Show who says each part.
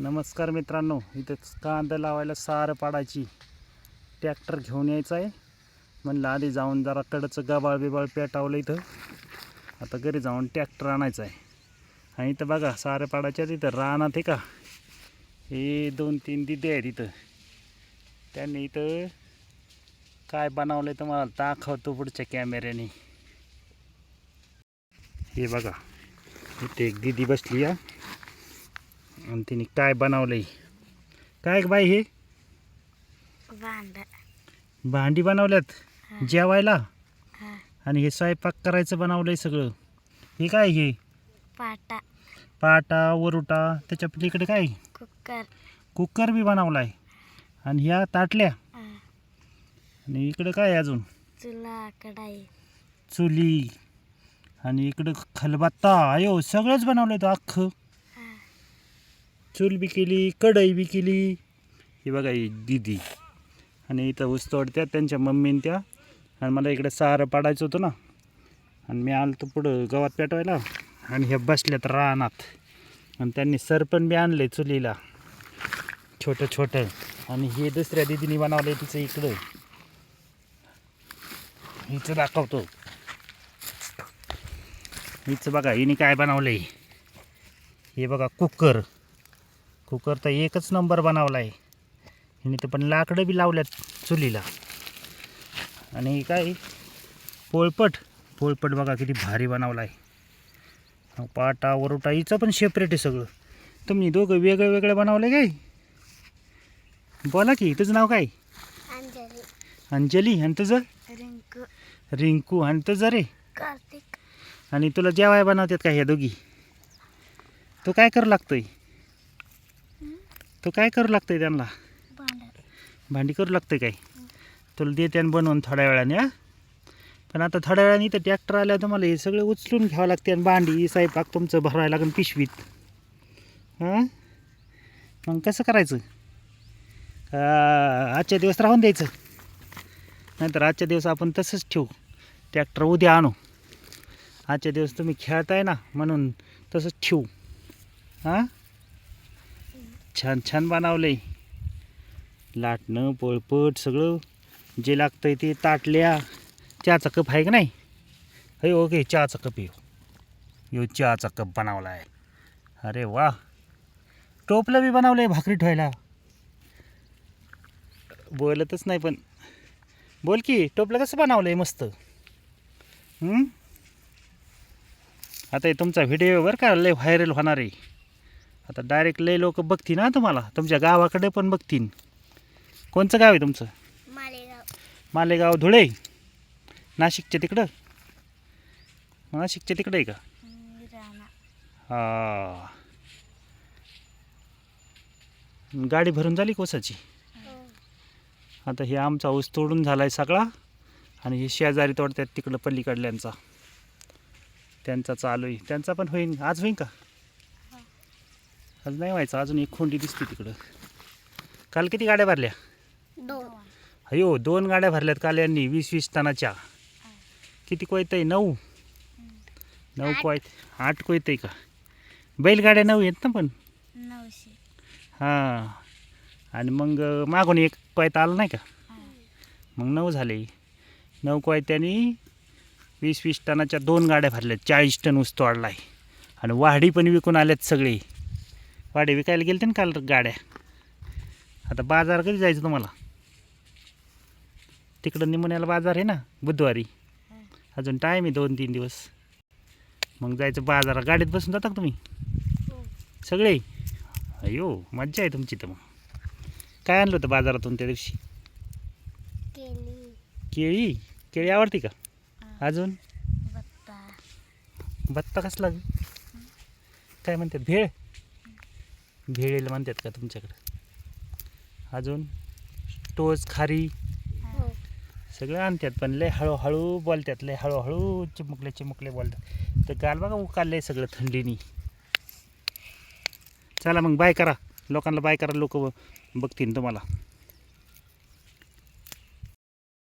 Speaker 1: नमस्कार मित्रांनो इथं कांदा लावायला सारं पाडायची ट्रॅक्टर घेऊन यायचं आहे. म्हणलं आधी जाऊन जरा कडचं गबाळ बिबाळ पेटावलं इथं. आता घरी जाऊन ट्रॅक्टर आणायचं आहे. आणि इथं बघा सारं पाडायच्या तिथं रानात आहे का? हे दोन तीन दिदे आहेत इथं. त्यांनी इथं काय बनवलं आहे तुम्हाला दाखवतो पुढच्या कॅमेऱ्याने. हे बघा इथे एक दिदी बसली आहे. आणि तिने काय बनवलंय? काय बाई हे?
Speaker 2: भांड.
Speaker 1: भांडी बनवल्यात. जेवायला?
Speaker 2: हा.
Speaker 1: आणि हे स्वयंपाक करायचं बनवलंय सगळं. हे काय हे?
Speaker 2: पाटा.
Speaker 1: पाटा वरुटा त्याच्या पलीकडे काय?
Speaker 2: कुकर.
Speaker 1: कुकर बी बनवलाय. आणि ह्या ताटल्या?
Speaker 2: हा,
Speaker 1: आणि इकडं काय अजून?
Speaker 2: चुला कढाई.
Speaker 1: चुली. आणि इकडं खलबत्ता. अयो सगळंच बनवलंय तो अख्खं. चूल बी केली कढई बी केली. ही बघा ही दिदी. आणि इथं ऊस तोडत्या त्यांच्या मम्मीन त्या. आणि मला इकडे सारं पाडायचं होतं ना. आणि मी आलो पुढं गवात पेटवायला. आणि हे बसल्यात रानात. आणि त्यांनी सरपण बी आणले चुलीला. छोटं छोटं. आणि हे दुसऱ्या दिदीने बनवलं आहे तिचं इकडं. हिचं दाखवतो. हिचं बघा हिने काय बनवलं आहे हे बघा कुकर. कुकर तर एकच नंबर बनवला आहे हिने तर पण लाकडं बी लावल्यात चुलीला. आणि काय? पोळपट. पोळपट बघा किती भारी बनवला आहे पाटा वरोटा हिचं पण सेपरेट आहे सगळं. तुम्ही दोघं वेगळं वेगळं बनवलं काय? बोला की तुझं नाव काय?
Speaker 2: अंजली.
Speaker 1: अंजली. आणि तुझं?
Speaker 2: रिंकू.
Speaker 1: रिंकू. आणि तुझं रे?
Speaker 2: कार्तिक.
Speaker 1: आणि तुला जेवाय बनवतात का ह्या दोघी? तो काय करू लागतोय? तो काय करू लागतोय त्यांना?
Speaker 2: भांड.
Speaker 1: करू लागतंय काय? तुला देते आणि बनवून थोड्या वेळाने हा? पण आता थोड्या वेळाने इथं ट्रॅक्टर आल्यावर तुम्हाला हे सगळं उचलून घ्यावं लागते आणि भांडी स्वयंपाक तुमचं भरायला लागेल पिशवीत. हां? मग कसं करायचं? आजच्या दिवस राहून द्यायचं. नाहीतर आजच्या दिवस आपण तसंच ठेवू. ट्रॅक्टर उद्या आणू. आजच्या दिवस तुम्ही खेळताय ना म्हणून तसंच ठेवू. हां? छान छान बनवलं आहे लाटणं पोळपट सगळं जे लागतंय ते ताटल्या चहाचा कप आहे का नाही? हे हो ओके चहाचा कप येऊ हो. यो चहाचा कप बनवला आहे अरे वा. टोपलं बी बनवलं आहे भाकरी ठेवायला. बोलतच नाही पण. बोल की टोपलं कसं बनवलं आहे मस्त आता हे तुमचा व्हिडिओ बरं का लय व्हायरल होणार आहे. आता डायरेक्ट लय लोक बघतील ना तुम्हाला. तुमच्या गावाकडे पण बघतील कोणचं गाव आहे तुमचं?
Speaker 2: मालेगाव.
Speaker 1: मालेगाव धुळे. नाशिकच्या तिकडं? नाशिकच्या तिकडं आहे का? हा. गाडी भरून झाली कोसाची? आता हे आमचा ऊस तोडून झाला आहे सगळा. आणि हे शेजारी तोडतात तिकडं पलीकडल्यांचा. त्यांचा चालू आहे. त्यांचा पण होईन. आज होईन का? आज नाही व्हायचं अजून एक खोंडी दिसते तिकडं. काल किती गाड्या भरल्या?
Speaker 2: दोन.
Speaker 1: अयो दोन गाड्या भरल्यात काल यांनी वीस वीस टनाच्या. किती कोयत आहे? नऊ? नऊ. कोयत आठ कोयत आहे का? बैलगाड्या नऊ आहेत ना पण? हां. आणि मग मागून एक कोयत आला नाही का? मग नऊ झाले. नऊ कोयत्यानी वीस वीस टनाच्या दोन गाड्या भरल्यात. चाळीस टन ऊस तोडला आहे आणि वाहडी पण विकून आल्यात सगळे. वाडे विकायला गेलते ना काल गाड्या. आता बाजार कधी जायचं तुम्हाला? तिकडं निमण्याला बाजार आहे ना बुधवारी. अजून टाईम आहे दोन तीन दिवस. मग जायचं बाजारात. गाडीत बसून जाता का तुम्ही? सगळे? अयो मज्जा आहे तुमची तर मग. काय आणलं होतं बाजारातून त्या दिवशी? केळी. केळी? आवडते का? अजून?
Speaker 2: बत्ता
Speaker 1: कसला? काय म्हणतात भेळ? भेळेला म्हणतात का तुमच्याकडं? अजून? टोच खारी?
Speaker 2: हो.
Speaker 1: सगळं आणतात पण लय हळूहळू बोलतात लय हळूहळू चिमुकले चिमुकले बोलतात. तर गाल बघा उकाललंय सगळं थंडीनी. चला मग बाय करा. लोकांना बाय करा लोक बघतील तुम्हाला.